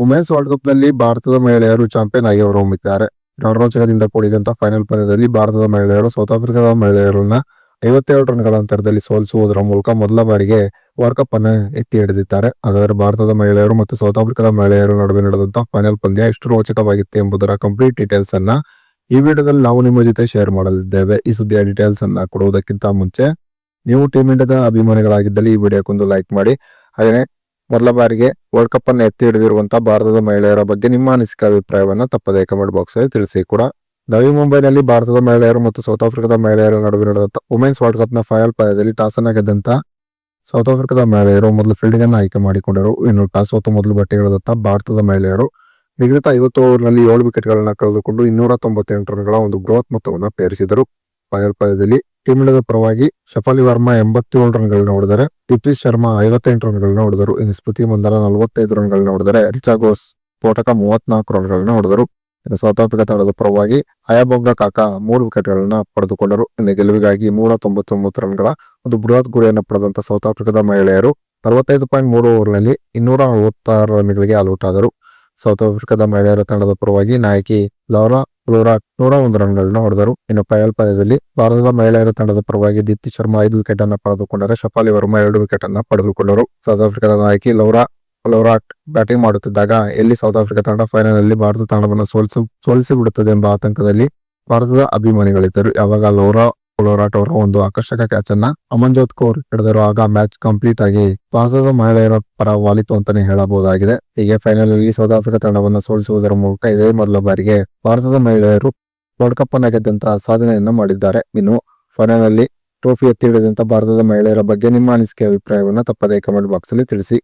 Women's world ಕಪ್ನಲ್ಲಿ ಭಾರತದ ಮಹಿಳೆಯರು champion ಆಗಿ ಹೊರಹೊಮ್ಮಿದ್ದಾರೆ. ರಣರೋಚಕದಿಂದ ಕೂಡಿದಂತ ಫೈನಲ್ ಪಂದ್ಯದಲ್ಲಿ ಭಾರತದ ಮಹಿಳೆಯರು, ಸೌತ್ ಆಫ್ರಿಕಾದ ಮಹಿಳೆಯರನ್ನ ಐವತ್ತೆರಡು ರನ್ಗಳ ಅಂತರದಲ್ಲಿ ಸೋಲಿಸುವುದರ ಮೂಲಕ ಮೊದಲ ಬಾರಿಗೆ ವರ್ಲ್ಡ್ ಕಪ್ ಅನ್ನು ಎತ್ತಿ ಹಿಡಿದಿದ್ದಾರೆ. ಹಾಗಾದ್ರೆ ಭಾರತದ ಮಹಿಳೆಯರು ಮತ್ತು ಸೌತ್ ಆಫ್ರಿಕಾದ ಮಹಿಳೆಯರ ನಡುವೆ ನಡೆದಂತ ಫೈನಲ್ ಪಂದ್ಯ ಎಷ್ಟು ರೋಚಕವಾಗಿತ್ತು ಎಂಬುದರ ಕಂಪ್ಲೀಟ್ ಡೀಟೇಲ್ಸ್ ಅನ್ನ ಈ ವಿಡಿಯೋದಲ್ಲಿ ನಾವು ನಿಮ್ಮ ಜೊತೆ ಶೇರ್ ಮಾಡಲಿದ್ದೇವೆ. ಈ ಸುದ್ದಿಯ ಡೀಟೇಲ್ಸ್ ಅನ್ನ ಕೊಡುವುದಕ್ಕಿಂತ ಮುಂಚೆ ನೀವು ಟೀಮ್ ಇಂಡಿಯಾದ ಅಭಿಮಾನಿಗಳಾಗಿದ್ದಲ್ಲಿ ಈ ವಿಡಿಯೋಕ್ಕೊಂದು ಲೈಕ್ ಮಾಡಿ. ಹಾಗೆಯೇ ಮೊದಲ ಬಾರಿಗೆ ವರ್ಲ್ಡ್ ಕಪ್ ಅನ್ನು ಎತ್ತಿ ಹಿಡಿದಿರುವಂತಹ ಭಾರತದ ಮಹಿಳೆಯರ ಬಗ್ಗೆ ನಿಮ್ಮ ಅನಿಸಿಕೆ, ಅಭಿಪ್ರಾಯವನ್ನು ತಪ್ಪದೇ ಕಮೆಂಟ್ ಬಾಕ್ಸ್ ಅಲ್ಲಿ ತಿಳಿಸಿ ಕೂಡ. ನವಿ ಮುಂಬೈನಲ್ಲಿ ಭಾರತದ ಮಹಿಳೆಯರು ಮತ್ತು ಸೌತ್ ಆಫ್ರಿಕಾದ ಮಹಿಳೆಯರ ನಡುವೆ ನಡೆದ ವುಮೆನ್ಸ್ ವರ್ಲ್ಡ್ ಕಪ್ನ ಫೈನಲ್ ಪಂದ್ಯದಲ್ಲಿ ಟಾಸ್ ಅನ್ನ ಗೆದ್ದಂತ ಸೌತ್ ಆಫ್ರಿಕಾದ ಮಹಿಳೆಯರು ಮೊದಲು ಫೀಲ್ಡಿಂಗ್ ಅನ್ನು ಆಯ್ಕೆ ಮಾಡಿಕೊಂಡರು. ಇನ್ನು ಟಾಸ್ ಹೊತ್ತು ಮೊದಲು ಬಟ್ಟೆಗಿಳಿದಂತ ಭಾರತದ ಮಹಿಳೆಯರು ನಿಗದಿತ ಐವತ್ತು ಓವರ್ನಲ್ಲಿ ಏಳು ವಿಕೆಟ್ಗಳನ್ನು ಕಳೆದುಕೊಂಡು ಇನ್ನೂರ ತೊಂಬತ್ತೆಂಟು ರನ್ಗಳ ಒಂದು ಬೃಹತ್ ಮೊತ್ತವನ್ನು ಪೇರಿಸಿದರು. ಫೈನಲ್ ಪಂದ್ಯದಲ್ಲಿ ಇಂಡಿಯಾದ ಪರವಾಗಿ ಶಫಾಲಿ ವರ್ಮಾ ಎಂಬತ್ತೇಳು ರನ್ಗಳನ್ನ ಹೊಡೆದರೆ, ದೀಪ್ತಿ ಶರ್ಮಾ ಐವತ್ತೆಂಟು ರನ್ಗಳನ್ನ ಹೊಡೆದರು. ಇನ್ನು ಸ್ಮೃತಿ ಮಂದನ ನಲವತ್ತೈದು ರನ್ಗಳನ್ನ ಹೊಡೆದರೆ ರಿಚಾ ಘೋಷ್ ಸ್ಫೋಟಕ ಮೂವತ್ನಾಲ್ಕು ರನ್ಗಳನ್ನ ಹೊಡೆದರು. ಇನ್ನು ಸೌತ್ ಆಫ್ರಿಕಾ ತಂಡದ ಪರವಾಗಿ ಅಯಾಬೊಂಗ ಕಾಕಾ ಮೂರು ವಿಕೆಟ್ ಗಳನ್ನ ಪಡೆದುಕೊಂಡರು. ಇನ್ನು ಗೆಲುವಿಗಾಗಿ ನೂರ ತೊಂಬತ್ತೊಂಬತ್ತು ರನ್ಗಳ ಒಂದು ಬೃಹತ್ ಗುರಿಯನ್ನು ಪಡೆದಂತ ಸೌತ್ ಆಫ್ರಿಕಾದ ಮಹಿಳೆಯರು ಅರವತ್ತೈದು ಪಾಯಿಂಟ್ ಮೂರು ಓವರ್ನಲ್ಲಿ ಇನ್ನೂರ ಅರವತ್ತಾರು ರನ್ಗಳಿಗೆ ಆಲ್ಔಟ್ ಆದರು. ಸೌತ್ ಆಫ್ರಿಕಾದ ಮಹಿಳೆಯರ ತಂಡದ ಪರವಾಗಿ ನಾಯಕಿ ಲೌರಾ ಫ್ಲೋರಾಟ್ ನೂರ ಒಂದು ರನ್ಗಳನ್ನ ಹೊಡೆದರು. ಇನ್ನು ಫೈನಲ್ ಪಂದ್ಯದಲ್ಲಿ ಭಾರತದ ಮಹಿಳೆಯರ ತಂಡದ ಪರವಾಗಿ ದೀಪ್ತಿ ಶರ್ಮಾ ಐದು ವಿಕೆಟ್ ಅನ್ನ ಪಡೆದುಕೊಂಡರೆ ಶಫಾಲಿ ವರ್ಮಾ ಎರಡು ವಿಕೆಟ್ ಅನ್ನ ಪಡೆದುಕೊಂಡರು. ಸೌತ್ ಆಫ್ರಿಕಾದ ನಾಯಕಿ ಲೌರಾ ಲೌರಾಟ್ ಬ್ಯಾಟಿಂಗ್ ಮಾಡುತ್ತಿದ್ದಾಗ ಎಲ್ಲಿ ಸೌತ್ ಆಫ್ರಿಕಾ ತಂಡ ಫೈನಲ್ನಲ್ಲಿ ಭಾರತ ತಂಡವನ್ನು ಸೋಲಿಸಿ ಸೋಲಿಸಿ ಬಿಡುತ್ತದೆ ಎಂಬ ಆತಂಕದಲ್ಲಿ ಭಾರತದ ಅಭಿಮಾನಿಗಳಿದ್ದರು. ಯಾವಾಗ ಲೌರಾ ಫ್ಲೋರಾಟ್ ಅವರ ಒಂದು ಆಕರ್ಷಕ ಕ್ಯಾಚ್ ಅನ್ನ ಅಮನ್ಜೋತ್ ಕೌರ್ ಹಿಡಿದರು. ಆಗ ಮ್ಯಾಚ್ ಕಂಪ್ಲೀಟ್ ಆಗಿ ಭಾರತದ ಮಹಿಳೆಯರ ಪರ ವಾಲಿತು ಅಂತಾನೆ ಹೇಳಬಹುದಾಗಿದೆ. ಹೀಗೆ ಫೈನಲ್ ಅಲ್ಲಿ ಸೌತ್ ಆಫ್ರಿಕಾ ತಂಡವನ್ನು ಸೋಲಿಸುವುದರ ಮೂಲಕ ಇದೇ ಮೊದಲ ಬಾರಿಗೆ ಭಾರತದ ಮಹಿಳೆಯರು ವರ್ಲ್ಡ್ ಕಪ್ ಅನ್ನ ಗೆದ್ದಂತಹ ಸಾಧನೆಯನ್ನ ಮಾಡಿದ್ದಾರೆ. ಇನ್ನು ಫೈನಲ್ ಅಲ್ಲಿ ಟ್ರೋಫಿ ಎತ್ತಿ ಹಿಡಿದಂತ ಭಾರತದ ಮಹಿಳೆಯರ ಬಗ್ಗೆ ನಿಮ್ಮ ಅನಿಸಿಕೆ, ಅಭಿಪ್ರಾಯವನ್ನು ತಪ್ಪದೇ ಕಮೆಂಟ್ ಬಾಕ್ಸ್ ಅಲ್ಲಿ ತಿಳಿಸಿ.